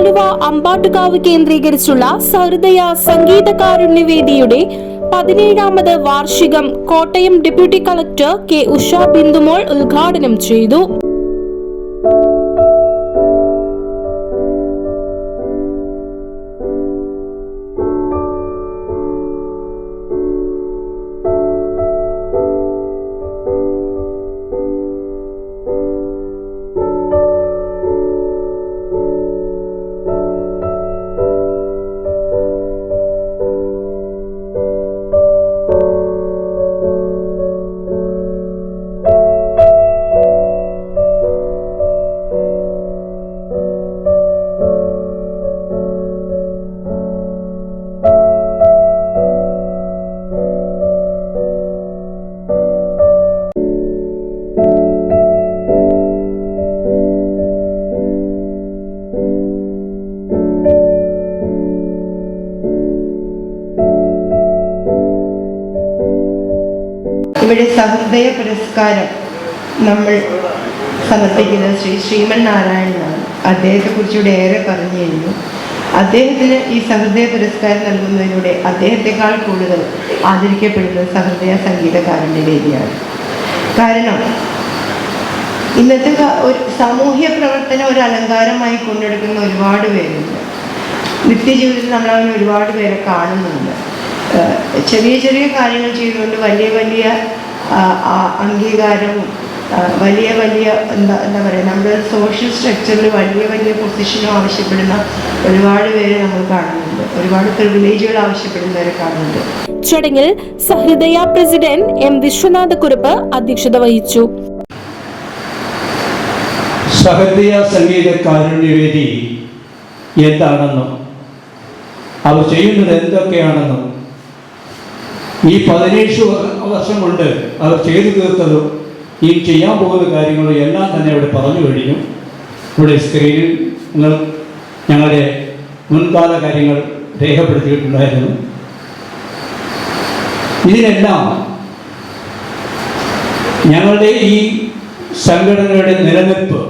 ആലുവ അമ്പാട്ടുകാവ് കേന്ദ്രീകരിച്ചുള്ള സഹൃദയ സംഗീതകാരുണ്യവേദിയുടെ പതിനേഴാമത് വാർഷികം Kottayam deputy collector K Usha Bindumol ഉദ്ഘാടനം ചെയ്തു. ഇവിടെ സഹൃദയ പുരസ്കാരം നമ്മൾ സമർപ്പിക്കുന്നത് ശ്രീ ശ്രീമൻ നാരായണനാണ് അദ്ദേഹത്തെക്കുറിച്ച് ഇവിടെ ഏറെ പറഞ്ഞു കഴിഞ്ഞു. അദ്ദേഹത്തിന് ഈ സഹൃദയ പുരസ്കാരം നൽകുന്നതിലൂടെ അദ്ദേഹത്തെക്കാൾ കൂടുതൽ ആദരിക്കപ്പെടുന്നത് സഹൃദയ സംഗീതകാരന്റെ വേദിയാണ്. കാരണം ഇന്നത്തെ ഒരു സാമൂഹ്യ പ്രവർത്തനം ഒരു അലങ്കാരമായി കൊണ്ടെടുക്കുന്ന ഒരുപാട് പേരുണ്ട്. നിത്യജീവിതത്തിൽ നമ്മൾ അങ്ങനെ ഒരുപാട് പേരെ കാണുന്നുണ്ട്. ചെറിയ ചെറിയ കാര്യങ്ങൾ ചെയ്തുകൊണ്ട് വലിയ വലിയ അംഗീകാരവും വലിയ വലിയ എന്താ എന്താ പറയുക നമ്മുടെ സോഷ്യൽ സ്ട്രക്ചറിൽ വലിയ വലിയ പൊസിഷനും ആവശ്യപ്പെടുന്ന ഒരുപാട് പേരെ നമ്മൾ കാണുന്നുണ്ട്. ഒരുപാട് പ്രിവിലേജുകൾ ആവശ്യപ്പെടുന്നവരെ കാണുന്നുണ്ട്. ചടങ്ങിൽ സഹൃദയ പ്രസിഡന്റ് എം വിശ്വനാഥ കുറുപ്പ് അധ്യക്ഷത വഹിച്ചു. സഹൃദയ സംഗീത കാരുണ്യവേദി എന്താണെന്നും അവർ ചെയ്യുന്നത് എന്തൊക്കെയാണെന്നും ഈ പതിനേഴ് വർഷം കൊണ്ട് അവർ ചെയ്തു തീർത്തതും ഈ ചെയ്യാൻ പോകുന്ന കാര്യങ്ങളും എല്ലാം തന്നെ ഇവിടെ പറഞ്ഞു കഴിഞ്ഞു. ഇവിടെ സ്ക്രീനിൽ നിങ്ങൾ ഞങ്ങളുടെ മുൻകാല കാര്യങ്ങൾ രേഖപ്പെടുത്തിയിട്ടുണ്ടായിരുന്നു. ഇതിനെല്ലാം ഞങ്ങളുടെ ഈ സംഘടനയുടെ നിലനിൽപ്പ്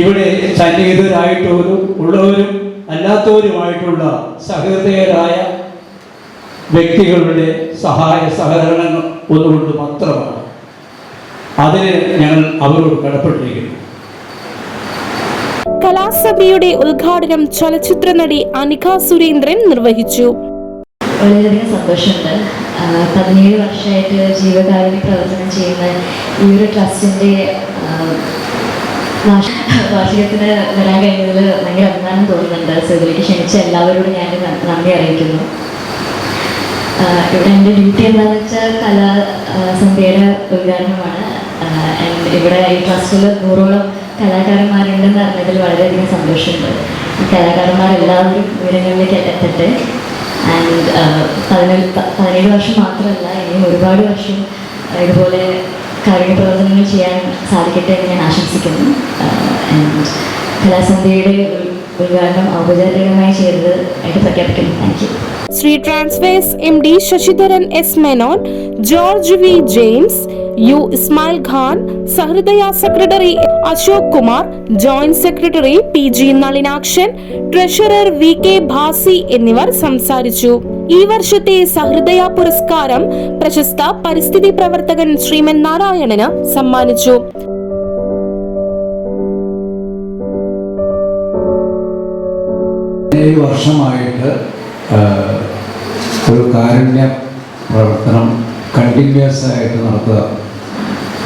ഇവിടെ സന്നിഹിതരായിട്ടുള്ളവരും ഉള്ളവരും അല്ലാത്തവരുമായിട്ടുള്ള സഹൃദയരായ വ്യക്തികളുടെ സഹായ സഹകരണങ്ങൾ ഒന്നുകൊണ്ട് മാത്രമാണ്. അതിന് ഞങ്ങൾ അവരോട് കടപ്പെട്ടിരിക്കുന്നു. കലാസഭയുടെ ഉദ്ഘാടനം ചലച്ചിത്ര നടി അനിക സുരേന്ദ്രൻ നിർവഹിച്ചു. വളരെയധികം സന്തോഷമുണ്ട്. പതിനേഴ് വർഷമായിട്ട് ജീവകാരുണ്യ പ്രവർത്തനം ചെയ്യുന്ന ഈ ഒരു ട്രസ്റ്റിന്റെ വാർഷികത്തിന് വരാൻ കഴിഞ്ഞതിൽ ഭയങ്കര അഭിമാനം തോന്നുന്നുണ്ട്. സോ ഇതിലേക്ക് ക്ഷണിച്ച എല്ലാവരോടും ഞാൻ നന്ദി അറിയിക്കുന്നു. ഇവിടെ എന്റെ ഡ്യൂട്ടി എന്താണെന്ന് വെച്ചാൽ കലാ സന്ധ്യയുടെ ഉദ്ഘാടനമാണ്. ഇവിടെ ഈ ട്രസ്റ്റിൽ നൂറോളം കലാകാരന്മാരുണ്ടെന്ന് അറിഞ്ഞതിൽ വളരെയധികം സന്തോഷമുണ്ട്. ഈ കലാകാരന്മാരെല്ലാവരും ഉയരങ്ങളിലേക്ക് എത്തട്ടെ. ആൻഡ് പതിനേഴ് പതിനേഴ് വർഷം മാത്രമല്ല ഇനിയും ഒരുപാട് വർഷം ഇതുപോലെ കാരുണ്യ പ്രവർത്തനങ്ങൾ ചെയ്യാൻ സാധിക്കട്ടെ എന്ന് ഞാൻ ആശംസിക്കുന്നു. കലാസന്ധ്യയുടെ ഉദ്ഘാടനം ഔപചാരികമായി ചെയ്തത് ആയിട്ട് പ്രഖ്യാപിക്കുന്നു. Thank you Shri Transways M D Sasidharan S Menon George V James U Ismail Khan Sahrudaya secretary Ashok Kumar joint secretary P G Nalinakshan treasurer V K Bhasi എന്നിവർ സംസാരിച്ചു. ഈ വർഷത്തെ സഹൃദയ പുരസ്കാരം പ്രശസ്ത പരിസ്ഥിതി പ്രവർത്തകൻ ശ്രീമൻ നാരായണന് സമ്മാനിച്ചു. വർഷമായിട്ട് ഒരു കാരുണ്യ പ്രവർത്തനം കണ്ടിന്യൂസ് ആയിട്ട് നടത്തുക.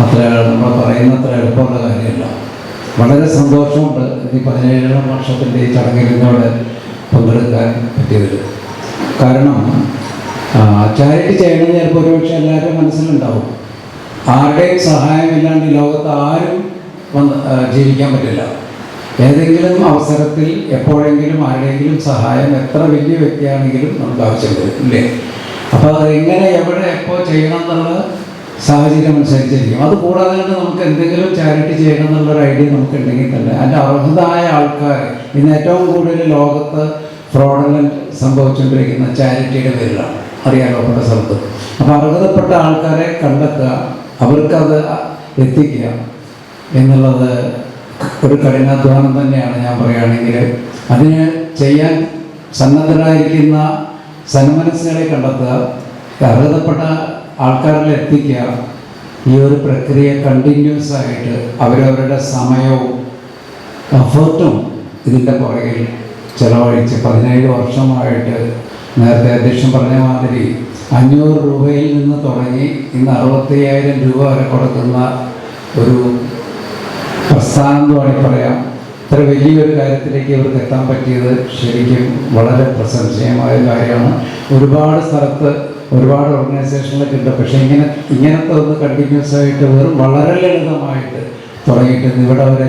അത്ര നമ്മൾ പറയുന്ന അത്ര എളുപ്പമുള്ള കാര്യമല്ല. വളരെ സന്തോഷമുണ്ട് ഈ പതിനേഴാം വർഷത്തിന്റെ ഈ ചടങ്ങിൽ ഇന്നോട് പങ്കെടുക്കാൻ പറ്റിയതിൽ കാരണം ചാരിറ്റി ചെയ്യണമെന്ന് ചിലപ്പോൾ ഒരുപക്ഷെ എല്ലാവരും മനസ്സിലുണ്ടാവും. ആരുടെയും സഹായമില്ലാണ്ട് ഈ ലോകത്ത് ആരും വന്ന് ജീവിക്കാൻ പറ്റില്ല. ഏതെങ്കിലും അവസരത്തിൽ എപ്പോഴെങ്കിലും ആരുടെയെങ്കിലും സഹായം എത്ര വലിയ വ്യക്തിയാണെങ്കിലും നമുക്ക് ആവശ്യം വരും ഇല്ലേ? അപ്പോൾ അത് എങ്ങനെ എവിടെ എപ്പോൾ ചെയ്യണം എന്നുള്ള സാഹചര്യം അനുസരിച്ചിരിക്കും. അത് കൂടാതെ തന്നെ നമുക്ക് എന്തെങ്കിലും ചാരിറ്റി ചെയ്യണം എന്നുള്ളൊരു ഐഡിയ നമുക്ക് ഉണ്ടെങ്കിൽ തന്നെ അതിന്റെ അർഹതായ ആൾക്കാർ ഇന്ന് ഏറ്റവും കൂടുതൽ ലോകത്ത് ഫ്രോഡലന്റ് സംഭവിച്ചുകൊണ്ടിരിക്കുന്ന ചാരിറ്റിയുടെ പേരിലാണ്. അറിയാലോ പല സ്ഥലത്ത്. അപ്പോൾ അർഹതപ്പെട്ട ആൾക്കാരെ കണ്ടെത്തുക അവർക്കത് എത്തിക്കുക എന്നുള്ളത് ഒരു കഠിനാധ്വാനം തന്നെയാണ് ഞാൻ പറയുകയാണെങ്കിൽ അതിന് ചെയ്യാൻ സന്നദ്ധരായിരിക്കുന്ന സന്മനസ്സുകളെ കണ്ടെത്തുക അർഹതപ്പെട്ട ആൾക്കാരിൽ എത്തിക്കുക ഈ ഒരു പ്രക്രിയ കണ്ടിന്യൂസ് ആയിട്ട് അവരവരുടെ സമയവും എഫേർട്ടും ഇതിന്റെ പുറകിൽ ചിലവഴിച്ച് പതിനേഴ് വർഷമായിട്ട് നേരത്തെ അധ്യക്ഷൻ പറഞ്ഞ മാതിരി അഞ്ഞൂറ് രൂപയിൽ നിന്ന് തുടങ്ങി ഇന്ന് അറുപത്തയ്യായിരം രൂപ വരെ കൊടുക്കുന്ന ഒരു പ്രസ്ഥാനം എന്ന് വേണമെങ്കിൽ പറയാം ഇത്ര വലിയൊരു കാര്യത്തിലേക്ക് ഇവർക്ക് എത്താൻ പറ്റിയത് ശരിക്കും വളരെ പ്രശംസനീയമായ കാര്യമാണ്. ഒരുപാട് സ്ഥലത്ത് ഒരുപാട് ഓർഗനൈസേഷനിലൊക്കെ ഉണ്ട് പക്ഷേ ഇങ്ങനെ ഇങ്ങനത്തെ ഒന്ന് കണ്ടിന്യൂസ് ആയിട്ട് വെറും വളരെ ലളിതമായിട്ട് വളരെ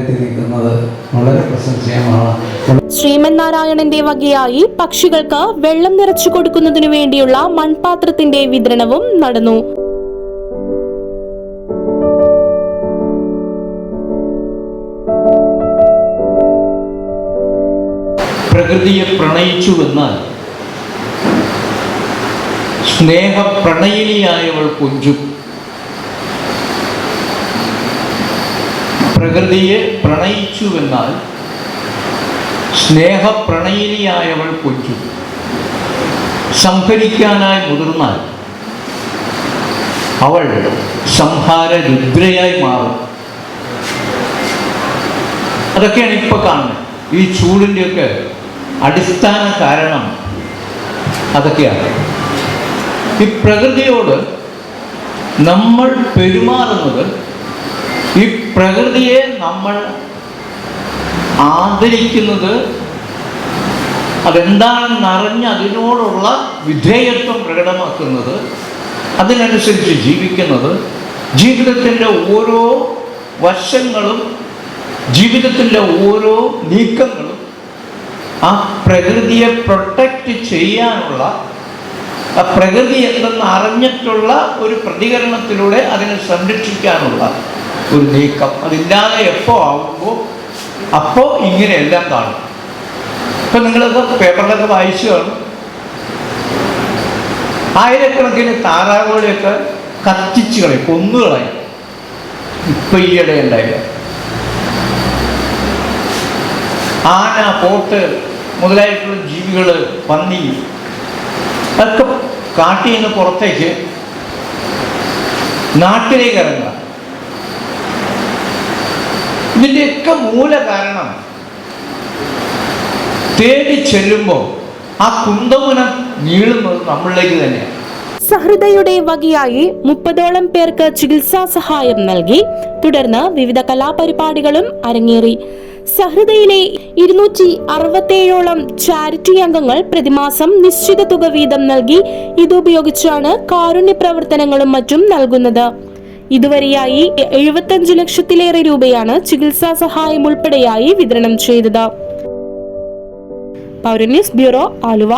ശ്രീമന്നാരായണന്റെ വകയായി പക്ഷികൾക്ക് വെള്ളം നിറച്ചു കൊടുക്കുന്നതിനു വേണ്ടിയുള്ള മൺപാത്രത്തിന്റെ വിതരണവും നടന്നു. പ്രകൃതിയെ പ്രണയിച്ചു പ്രണയിച്ചുവെന്നാൽ സ്നേഹപ്രണയിനിയായവൾ കൊഞ്ചു. പ്രകൃതിയെ പ്രണയിച്ചുവെന്നാൽ സ്നേഹപ്രണയിനിയായവൾ കൊഞ്ചു. സംഹരിക്കാനായി മുതിർന്നാൽ അവൾ സംഹാര രുദ്രയായി മാറും. അതൊക്കെയാണ് ഇപ്പൊ കാണുന്നത്. ഈ ചൂടിന്റെയൊക്കെ അടിസ്ഥാന കാരണം അതൊക്കെയാണ്. ഈ പ്രകൃതിയോട് നമ്മൾ പെരുമാറുന്നത് ഈ പ്രകൃതിയെ നമ്മൾ ആദരിക്കുന്നത് അതെന്താണെന്ന് അറിഞ്ഞ് അതിനോടുള്ള വിധേയത്വം പ്രകടമാക്കുന്നത് അതിനനുസരിച്ച് ജീവിക്കുന്നത് ജീവിതത്തിന്റെ ഓരോ വശങ്ങളും ജീവിതത്തിന്റെ ഓരോ നീക്കങ്ങളും ആ പ്രകൃതിയെ പ്രൊട്ടക്റ്റ് ചെയ്യാനുള്ള ആ പ്രകൃതി എന്തെന്ന് അറിഞ്ഞിട്ടുള്ള ഒരു പ്രതികരണത്തിലൂടെ അതിനെ സംരക്ഷിക്കാനുള്ള ഒരു നീക്കം. അതില്ലാതെ എപ്പോൾ ആവുമ്പോൾ അപ്പോൾ ഇങ്ങനെയെല്ലാം കാണും. ഇപ്പം നിങ്ങളത് പേപ്പറിലൊക്കെ വായിച്ചു കാണും. ആയിരക്കണക്കിന് താറാവുകളെയൊക്കെ കത്തിച്ച് കളയും കൊന്നുകളയും ഇപ്പം ഈയിടെ ഉണ്ടായില്ല. ആന പോത്ത് മുതലായിട്ടുള്ള ജീവികൾ പന്നി അതൊക്കെ കാട്ടിൽ നിന്ന് പുറത്തേക്ക് നാട്ടിലേക്ക് ഇറങ്ങുക. ഇതിന്റെയൊക്കെ മൂല കാരണം തേടി ചെല്ലുമ്പോൾ ആ കുന്തമുനം നീളുന്നത് നമ്മളിലേക്ക് തന്നെയാണ്. സഹൃദയുടെ വകയായി മുപ്പതോളം പേർക്ക് ചികിത്സാ സഹായം നൽകി. തുടർന്ന് വിവിധ കലാപരിപാടികളും അരങ്ങേറി. സഹൃദയിലെ ഇരുന്നൂറ്റി അറുപത്തേഴോളം ചാരിറ്റി അംഗങ്ങൾ പ്രതിമാസം നിശ്ചിത തുക വീതം നൽകി ഇതുപയോഗിച്ചാണ് കാരുണ്യ പ്രവർത്തനങ്ങളും മറ്റും നൽകുന്നത്. ഇതുവരെയായി എഴുപത്തഞ്ച് ലക്ഷത്തിലേറെ രൂപയാണ് ചികിത്സാ സഹായം ഉൾപ്പെടെയായി വിതരണം ചെയ്തത്. പൗരന്യൂസ് ബ്യൂറോ ആലുവ.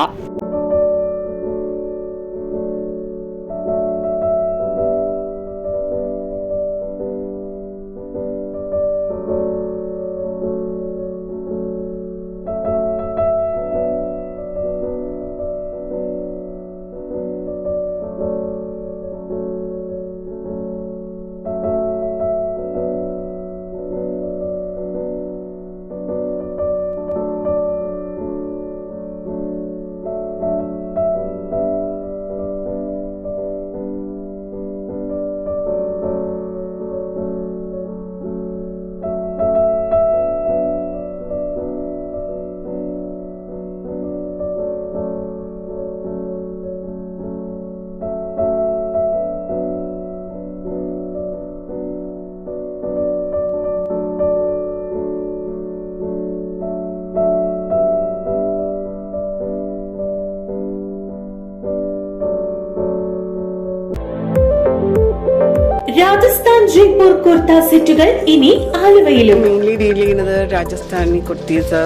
രാജസ്ഥാൻ ജയ്പൂർ കുർത്ത സെറ്റുകൾ ഇനി ആലുവയിലും. മെയിൻലി ഡീൽ ചെയ്യുന്നത് രാജസ്ഥാനി കുർത്തീസ്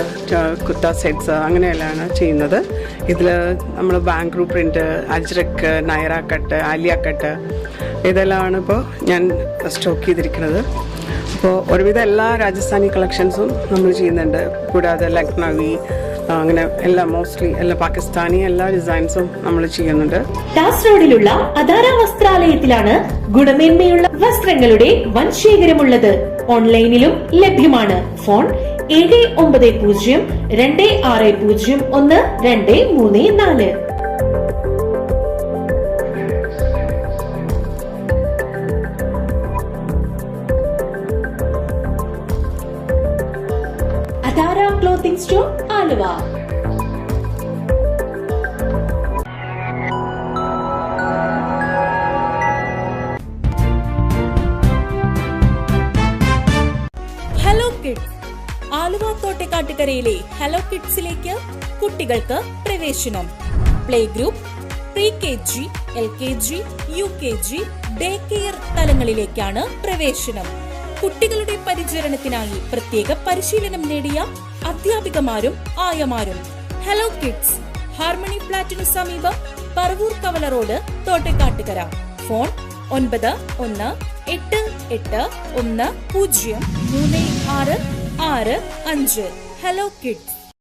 കുർത്ത സെറ്റ്സ് അങ്ങനെയെല്ലാം ചെയ്യുന്നത്. ഇതിൽ നമ്മൾ Bangalore print Ajrakh Naira cut Alia cut ഇതെല്ലാമാണ് ഇപ്പോൾ ഞാൻ സ്റ്റോക്ക് ചെയ്തിരിക്കുന്നത്. അപ്പോൾ ഒരുവിധം എല്ലാ രാജസ്ഥാനി കളക്ഷൻസും നമ്മൾ ചെയ്യുന്നുണ്ട്. കൂടാതെ ലക്നവി അങ്ങനെ എല്ലാ മോസ്റ്റ്ലി എല്ലാ പാകിസ്ഥാനി എല്ലാ ഡിസൈൻസും നമ്മൾ ചെയ്യുന്നുണ്ട്. ടാസ് റോഡിലുള്ള അതാര വസ്ത്രാലയത്തിലാണ് ഗുണമേന്മയുള്ള വസ്ത്രങ്ങളുടെ വൻ ശേഖരമുള്ളത് ഓൺലൈനിലും ലഭ്യമാണ്. ഫോൺ ഏഴ് ഒമ്പത് പൂജ്യം രണ്ട് ആറ് പൂജ്യം ഒന്ന് രണ്ട് മൂന്ന് നാല്. തോട്ടക്കാട്ടുകരയിലെ ഹലോ കിഡ്സിലേക്ക് കുട്ടികൾക്ക് പ്രവേശനം. Play group pre K G L K G U K G day care തലങ്ങളിലേക്കാണ് പ്രവേശനം. കുട്ടികളുടെ പരിചരണത്തിനായി പ്രത്യേക പരിശീലനം നേടിയ അധ്യാപികമാരും ആയമാരും. ഹലോ കിഡ്സ് ഹാർമണി ഫ്ലാറ്റിനു സമീപം പറവൂർ കവല റോഡ് തോട്ടക്കാട്ടുകര. ഫോൺ ഒൻപത് ഒന്ന് എട്ട് എട്ട് ഒന്ന് പൂജ്യം മൂന്ന് ആറ് ആറ് അഞ്ച്. Hello kids